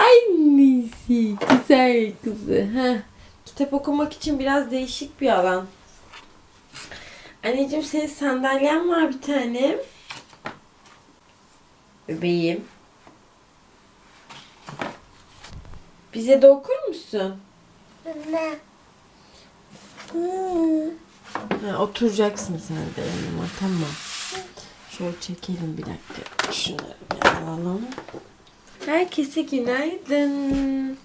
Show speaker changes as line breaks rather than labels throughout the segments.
Annesi güzel kızı. Heh. Kitap okumak için biraz değişik bir alan. Anneciğim senin sandalyen var bir tane. Bebeğim. Bize de okur musun?
Ne?
Ha, oturacaksın sen de yanıma tamam. Şöyle çekelim bir dakika. Şunları alalım. Herkese günaydın.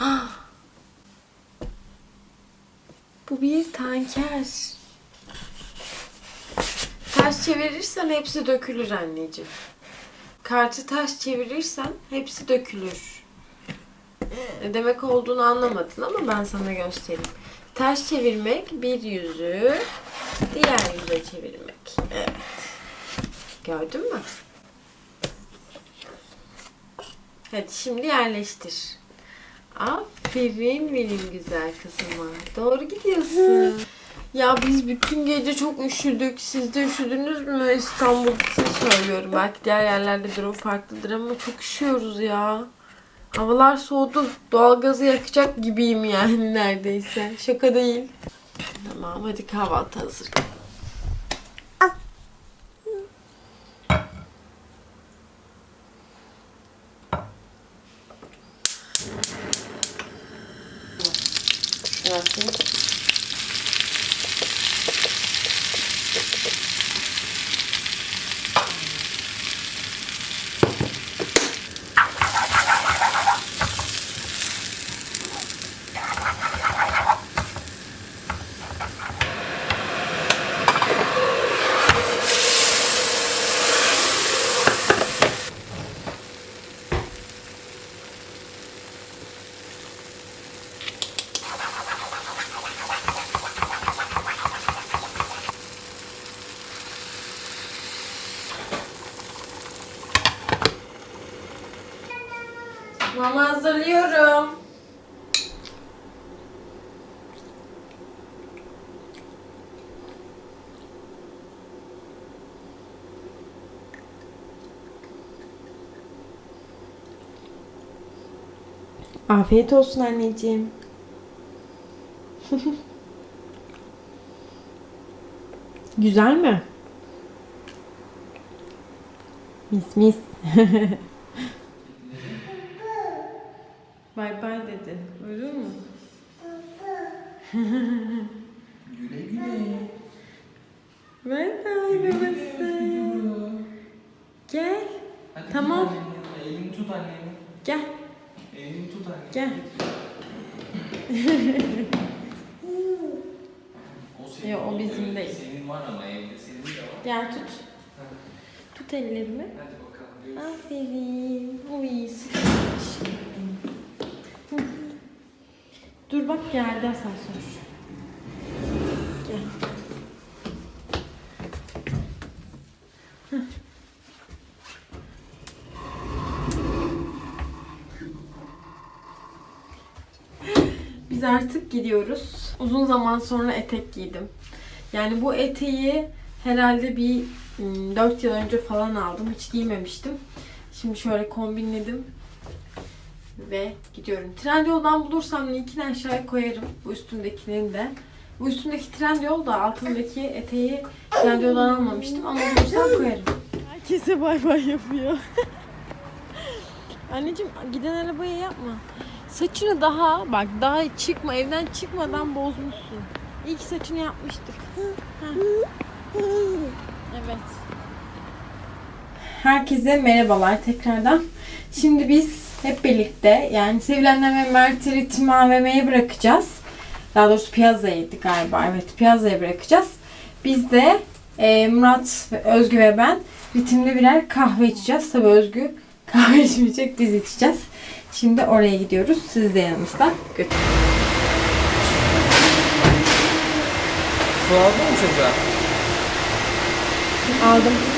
Ah. Bu bir tanker. Ters çevirirsen hepsi dökülür anneciğim. Kartı ters çevirirsen hepsi dökülür. Ne demek olduğunu anlamadın ama ben sana göstereyim. Ters çevirmek bir yüzü diğer yüze çevirmek. Evet. Gördün mü? Hadi şimdi yerleştir. Aferin benim güzel kızıma. Doğru gidiyorsun. Ya biz bütün gece çok üşüdük. Siz de üşüdünüz mü? İstanbul için söylüyorum. Belki diğer yerlerde durum farklıdır ama çok üşüyoruz ya. Havalar soğudu. Doğalgazı yakacak gibiyim yani neredeyse. Şaka değil. Tamam hadi kahvaltı hazır. Şunu Mama hazırlıyorum. Afiyet olsun anneciğim. Güzel mi? Mis mis. Bay bay dedi. Öyle mi?
Güle güle.
Bay bay babası. Gel.
Hadi
Tamam.
tut Elini tut annenin.
Gel.
Elini tut annenin.
Gel.
O senin.
Yok, o bizim değil.
Senin var ama evde. Senin de var.
Gel tut. Tut ellerimi.
Hadi bakalım. Görüşürüz.
Aferin. Uy sıkılmış. Hı. Bak geldi asansör. Biz artık gidiyoruz. Uzun zaman sonra etek giydim. Yani bu eteği herhalde bir 4 yıl önce falan aldım. Hiç giymemiştim. Şimdi şöyle kombinledim. Ve gidiyorum. Trendyol'dan bulursam linkini aşağıya koyarım. Bu üstündekinin de. Bu üstündeki Trendyol da altındaki eteği Trendyol'dan almamıştım ama bulursam koyarım. Herkese bay bay yapıyor. Anneciğim giden arabaya yapma. Saçını daha bak daha çıkma evden çıkmadan bozmuşsun. İlk saçını yapmıştık. Heh. Evet. Herkese merhabalar tekrardan. Şimdi biz hep birlikte yani Sevilenler ve Mert'i Ritim AVM'ye bırakacağız. Daha doğrusu Piyazza'ydı galiba. Evet Piyazza'ya bırakacağız. Biz de e, Murat, ve Özgü ve ben ritimli birer kahve içeceğiz. Tabii Özgü kahve içmeyecek biz içeceğiz. Şimdi oraya gidiyoruz. Siz de yanımızda götürün.
Su aldın mı çocuğa?
Aldım.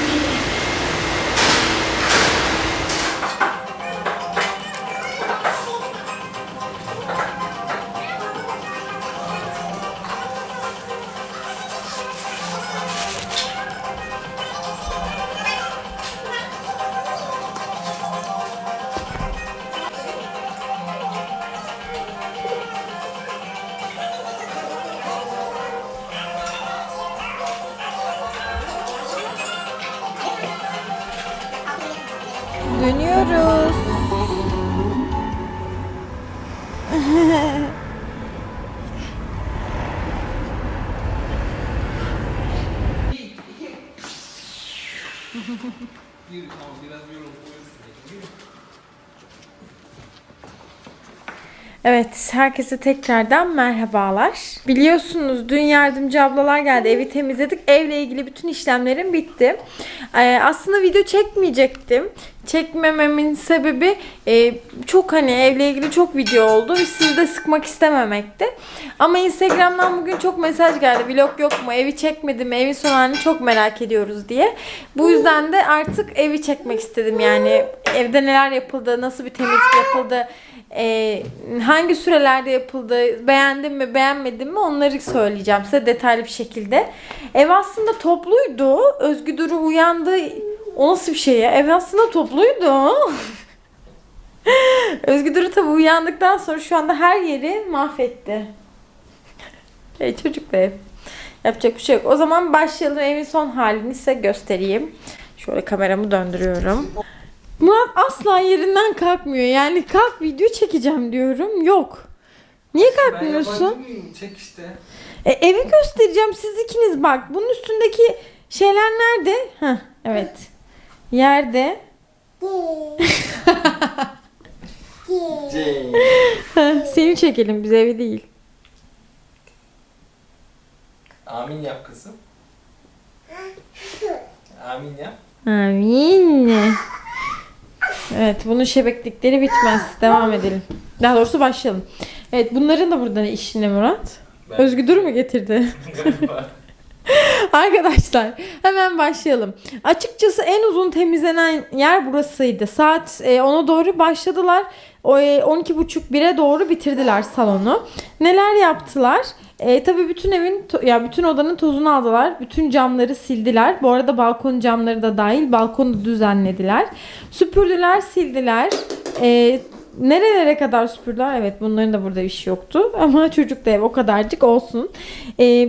Yürü tamam biraz. Yürü.
Evet, herkese tekrardan merhabalar. Biliyorsunuz dün yardımcı ablalar geldi, evi temizledik. Evle ilgili bütün işlemlerim bitti. Ee, aslında video çekmeyecektim. Çekmememin sebebi e, çok hani evle ilgili çok video oldu sizi de sıkmak istememekti. Ama Instagram'dan bugün çok mesaj geldi. Vlog yok mu? Evi çekmedim. Evin son halini çok merak ediyoruz diye. Bu yüzden de artık evi çekmek istedim. Yani evde neler yapıldı, nasıl bir temizlik yapıldı, e, hangi sürelerde yapıldı, beğendim mi, beğenmedim mi onları söyleyeceğim size detaylı bir şekilde. Ev aslında topluydu. Özgü Duru uyandı. O nasıl bir şey ya? Ev aslında topluydu. Özgü Duru tabii uyandıktan sonra şu anda her yeri mahvetti. Hey çocuk ev. Yapacak bir şey yok. O zaman başlayalım. Evin son halini size göstereyim. Şöyle kameramı döndürüyorum. Murat asla yerinden kalkmıyor. Yani kalk video çekeceğim diyorum. Yok. Niye kalkmıyorsun?
mıyım? Çek işte.
E, evi göstereceğim. Siz ikiniz bak. Bunun üstündeki şeyler nerede? Heh, evet. Yerde.
C.
Seni çekelim biz evi değil.
Amin yap kızım. Amin yap.
Amin. Evet bunun şebeklikleri bitmez. Devam edelim. Daha doğrusu başlayalım. Evet bunların da burada işine Murat. Özgü Dur mu getirdi?
Galiba.
Arkadaşlar hemen başlayalım. Açıkçası en uzun temizlenen yer burasıydı. Saat e, 10'a doğru başladılar. O, e, 12.30-1'e doğru bitirdiler salonu. Neler yaptılar? E, tabii bütün evin ya bütün odanın tozunu aldılar. Bütün camları sildiler. Bu arada balkon camları da dahil balkonu düzenlediler. Süpürdüler, sildiler. E, nerelere kadar süpürdüler? Evet bunların da burada işi yoktu. Ama çocuk da ev o kadarcık olsun. E,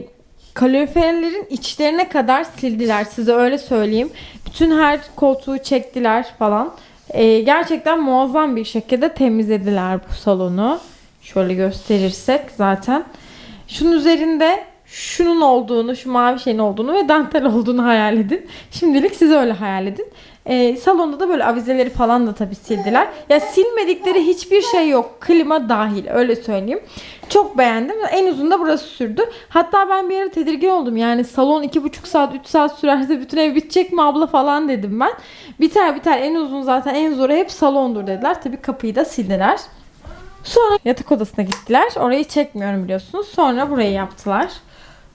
kaloriferlerin içlerine kadar sildiler size öyle söyleyeyim. Bütün her koltuğu çektiler falan. Ee, gerçekten muazzam bir şekilde temizlediler bu salonu. Şöyle gösterirsek zaten. Şunun üzerinde şunun olduğunu, şu mavi şeyin olduğunu ve dantel olduğunu hayal edin. Şimdilik siz öyle hayal edin. Ee, salonda da böyle avizeleri falan da tabii sildiler. Ya silmedikleri hiçbir şey yok. Klima dahil öyle söyleyeyim. Çok beğendim. En uzun da burası sürdü. Hatta ben bir ara tedirgin oldum. Yani salon 2,5 saat 3 saat sürerse bütün ev bitecek mi abla falan dedim ben. Biter biter en uzun zaten en zoru hep salondur dediler. Tabii kapıyı da sildiler. Sonra yatak odasına gittiler. Orayı çekmiyorum biliyorsunuz. Sonra burayı yaptılar.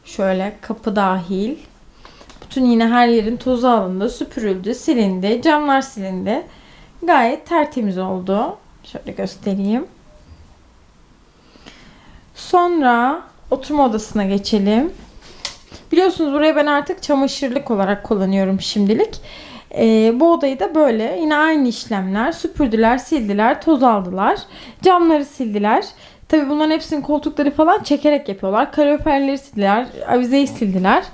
Şöyle kapı dahil. Bütün yine her yerin tozu alındı, süpürüldü, silindi, camlar silindi. Gayet tertemiz oldu. Şöyle göstereyim. Sonra oturma odasına geçelim. Biliyorsunuz burayı ben artık çamaşırlık olarak kullanıyorum şimdilik. Ee, bu odayı da böyle yine aynı işlemler süpürdüler, sildiler, toz aldılar. Camları sildiler. Tabi bunların hepsinin koltukları falan çekerek yapıyorlar. Kaloriferleri sildiler, avizeyi sildiler.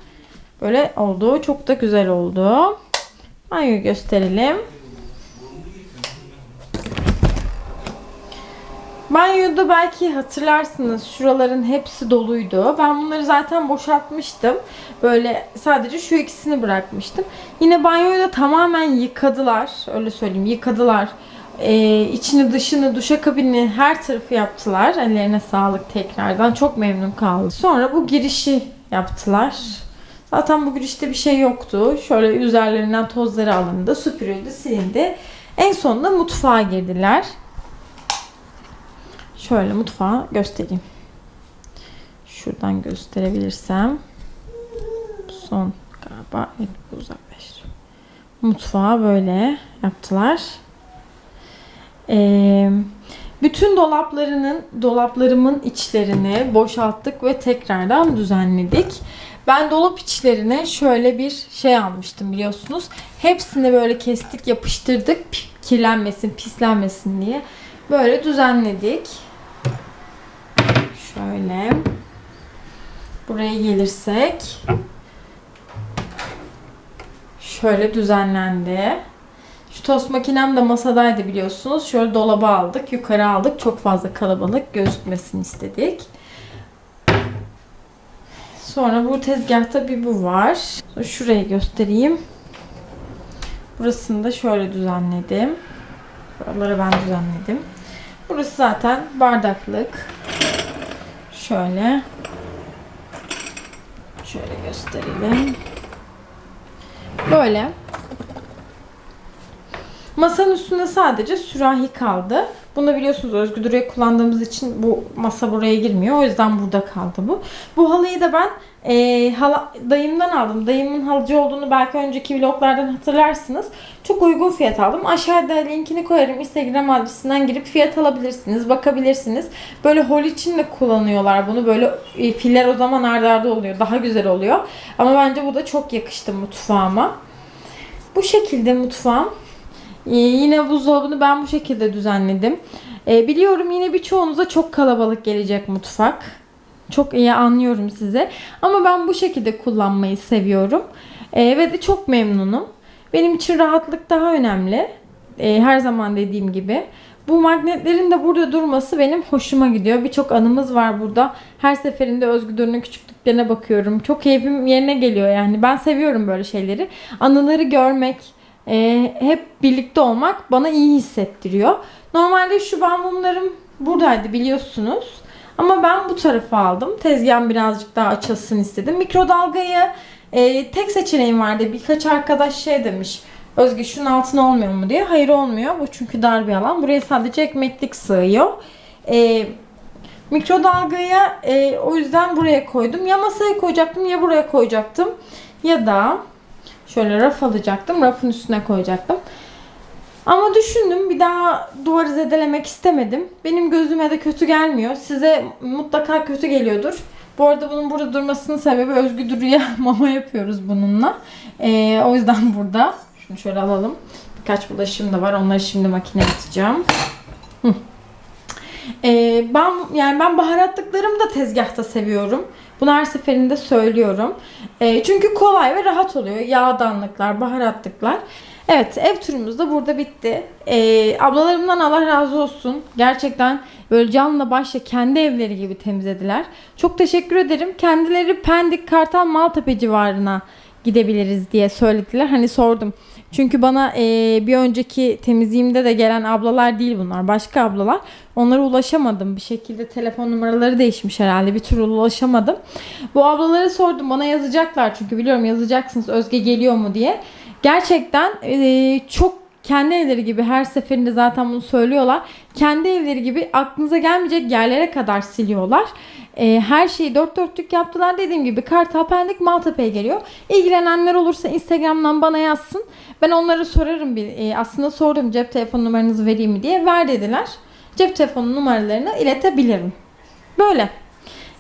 Böyle oldu. Çok da güzel oldu. Banyoyu gösterelim. Banyoda belki hatırlarsınız şuraların hepsi doluydu. Ben bunları zaten boşaltmıştım. Böyle sadece şu ikisini bırakmıştım. Yine banyoyu da tamamen yıkadılar. Öyle söyleyeyim yıkadılar. Ee, içini dışını duşakabini her tarafı yaptılar. Ellerine sağlık tekrardan. Çok memnun kaldım. Sonra bu girişi yaptılar. Zaten bu girişte bir şey yoktu. Şöyle üzerlerinden tozları alındı, süpürüldü, silindi. En sonunda mutfağa girdiler. Şöyle mutfağı göstereyim. Şuradan gösterebilirsem. Son galiba evet, uzaklaştır. Mutfağı böyle yaptılar. Ee, bütün dolaplarının dolaplarımın içlerini boşalttık ve tekrardan düzenledik. Ben dolap içlerine şöyle bir şey almıştım biliyorsunuz. Hepsini böyle kestik, yapıştırdık. Kirlenmesin, pislenmesin diye. Böyle düzenledik. Şöyle. Buraya gelirsek. Şöyle düzenlendi. Şu tost makinem de masadaydı biliyorsunuz. Şöyle dolaba aldık, yukarı aldık. Çok fazla kalabalık gözükmesini istedik. Sonra bu tezgahta bir bu var. Şurayı göstereyim. Burasını da şöyle düzenledim. Buraları ben düzenledim. Burası zaten bardaklık. Şöyle. Şöyle gösterelim. Böyle. Masanın üstünde sadece sürahi kaldı. Bunu biliyorsunuz Özgür Duru'ya kullandığımız için bu masa buraya girmiyor. O yüzden burada kaldı bu. Bu halıyı da ben e, hala, dayımdan aldım. Dayımın halıcı olduğunu belki önceki vloglardan hatırlarsınız. Çok uygun fiyat aldım. Aşağıda linkini koyarım. Instagram adresinden girip fiyat alabilirsiniz. Bakabilirsiniz. Böyle hol için de kullanıyorlar bunu. Böyle e, filler o zaman arda arda oluyor. Daha güzel oluyor. Ama bence bu da çok yakıştı mutfağıma. Bu şekilde mutfağım. Ee, yine buzdolabını ben bu şekilde düzenledim. Ee, biliyorum yine birçoğunuza çok kalabalık gelecek mutfak. Çok iyi anlıyorum size. Ama ben bu şekilde kullanmayı seviyorum. Ee, ve de çok memnunum. Benim için rahatlık daha önemli. Ee, her zaman dediğim gibi. Bu magnetlerin de burada durması benim hoşuma gidiyor. Birçok anımız var burada. Her seferinde Özgür Dur'un küçüklüklerine bakıyorum. Çok keyfim yerine geliyor yani. Ben seviyorum böyle şeyleri. Anıları görmek, e, hep birlikte olmak bana iyi hissettiriyor. Normalde şu bambumlarım buradaydı biliyorsunuz. Ama ben bu tarafa aldım. Tezgahım birazcık daha açılsın istedim. Mikrodalgayı e, tek seçeneğim vardı. Birkaç arkadaş şey demiş. Özge şunun altına olmuyor mu diye. Hayır olmuyor. Bu çünkü dar bir alan. Buraya sadece ekmeklik sığıyor. E, mikrodalgaya e, o yüzden buraya koydum. Ya masaya koyacaktım ya buraya koyacaktım. Ya da Şöyle raf alacaktım. Rafın üstüne koyacaktım. Ama düşündüm bir daha duvarı zedelemek istemedim. Benim gözüme de kötü gelmiyor. Size mutlaka kötü geliyordur. Bu arada bunun burada durmasının sebebi Özgür Duru'ya mama yapıyoruz bununla. Ee, o yüzden burada. Şunu şöyle alalım. Birkaç bulaşığım da var. Onları şimdi makineye atacağım. Ee, ben yani ben baharatlıklarımı da tezgahta seviyorum. Bunu her seferinde söylüyorum. Ee, çünkü kolay ve rahat oluyor. Yağdanlıklar, baharatlıklar. Evet ev turumuz da burada bitti. Ee, ablalarımdan Allah razı olsun. Gerçekten böyle canla başla kendi evleri gibi temizlediler. Çok teşekkür ederim. Kendileri Pendik, Kartal, Maltepe civarına gidebiliriz diye söylediler. Hani sordum. Çünkü bana e, bir önceki temizliğimde de gelen ablalar değil bunlar. Başka ablalar. Onlara ulaşamadım. Bir şekilde telefon numaraları değişmiş herhalde. Bir türlü ulaşamadım. Bu ablalara sordum. Bana yazacaklar çünkü biliyorum yazacaksınız Özge geliyor mu diye. Gerçekten e, çok kendi evleri gibi her seferinde zaten bunu söylüyorlar. Kendi evleri gibi aklınıza gelmeyecek yerlere kadar siliyorlar. E, her şeyi dört dörtlük yaptılar. Dediğim gibi Kartal, Pendik, Maltepe'ye geliyor. İlgilenenler olursa Instagram'dan bana yazsın. Ben onlara sorarım bir. e, aslında sordum cep telefon numaranızı vereyim mi diye. Ver dediler. Cep telefonu numaralarını iletebilirim. Böyle.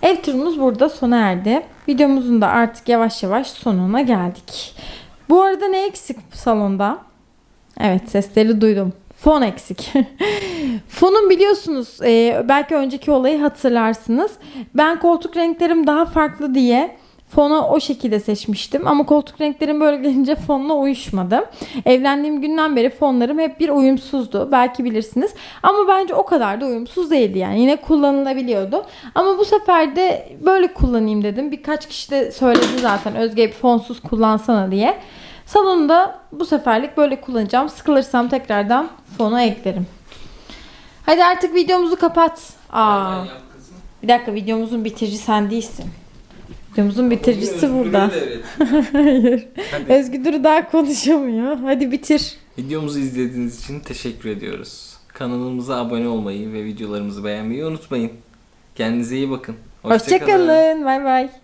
Ev turumuz burada sona erdi. Videomuzun da artık yavaş yavaş sonuna geldik. Bu arada ne eksik salonda? Evet sesleri duydum. Fon eksik. Fonun biliyorsunuz e, belki önceki olayı hatırlarsınız. Ben koltuk renklerim daha farklı diye fonu o şekilde seçmiştim. Ama koltuk renklerim böyle gelince fonla uyuşmadı. Evlendiğim günden beri fonlarım hep bir uyumsuzdu. Belki bilirsiniz. Ama bence o kadar da uyumsuz değildi yani. Yine kullanılabiliyordu. Ama bu sefer de böyle kullanayım dedim. Birkaç kişi de söyledi zaten Özge bir fonsuz kullansana diye. Salonda bu seferlik böyle kullanacağım. Sıkılırsam tekrardan fonu eklerim. Hadi artık videomuzu kapat. Aa, bir dakika videomuzun bitirici sen değilsin. Videomuzun bitiricisi burada. Hayır.
Hadi.
Özgür Duru daha konuşamıyor. Hadi bitir.
Videomuzu izlediğiniz için teşekkür ediyoruz. Kanalımıza abone olmayı ve videolarımızı beğenmeyi unutmayın. Kendinize iyi bakın.
Hoşçakalın. Bay bay.